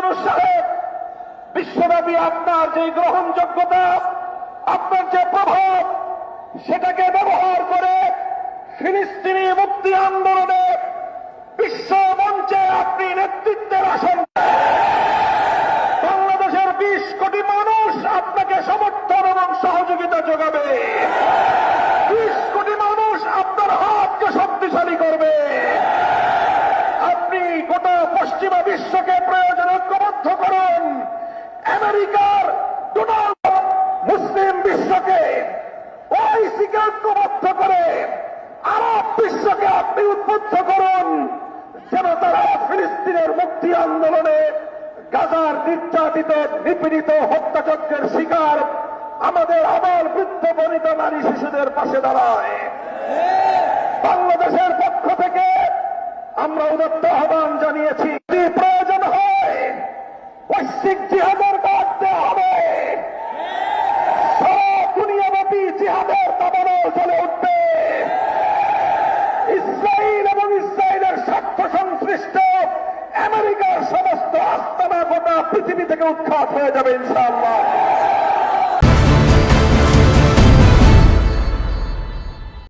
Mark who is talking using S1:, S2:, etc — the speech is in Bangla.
S1: সাহেব, বিশ্বব্যাপী আপনার যে গ্রহণযোগ্যতা, আপনার যে প্রভাব, সেটাকে ব্যবহার করে ফিলিস্তিনি মুক্তি আন্দোলনে বিশ্ব মঞ্চে আপনি নেতৃত্বের আসন বাংলাদেশের বিশ কোটি মানুষ আপনাকে সমর্থন এবং সহযোগিতা যোগাবে। বিশ কোটি মানুষ আপনার হাতকে শক্তিশালী করবে। আপনি গোটা পশ্চিমা করুন আমেরিকার ডোনাল্ড মুসলিম বিশ্বকে ওআইসিকে ঐক্যবদ্ধ করে আরব বিশ্বকে আপনি উদ্বুদ্ধ করুন, যেন তারা ফিলিস্তিনের মুক্তি আন্দোলনে গাজার নির্যাতিত, নিপীড়িত হত্যাযজ্ঞের শিকার আমাদের আবার বৃদ্ধ বনিত নারী শিশুদের পাশে দাঁড়ায়। বাংলাদেশের পক্ষ থেকে আমরা উদত্ত আহ্বান জানিয়েছি প্রয়োজন হয় দাবানল উঠবে। ইসরায়েল এবং ইসরায়েলের স্বার্থ সংশ্লিষ্ট আমেরিকার সমস্ত আস্তানা গোটা পৃথিবী থেকে উৎখাত হয়ে যাবে, ইনশাআল্লাহ।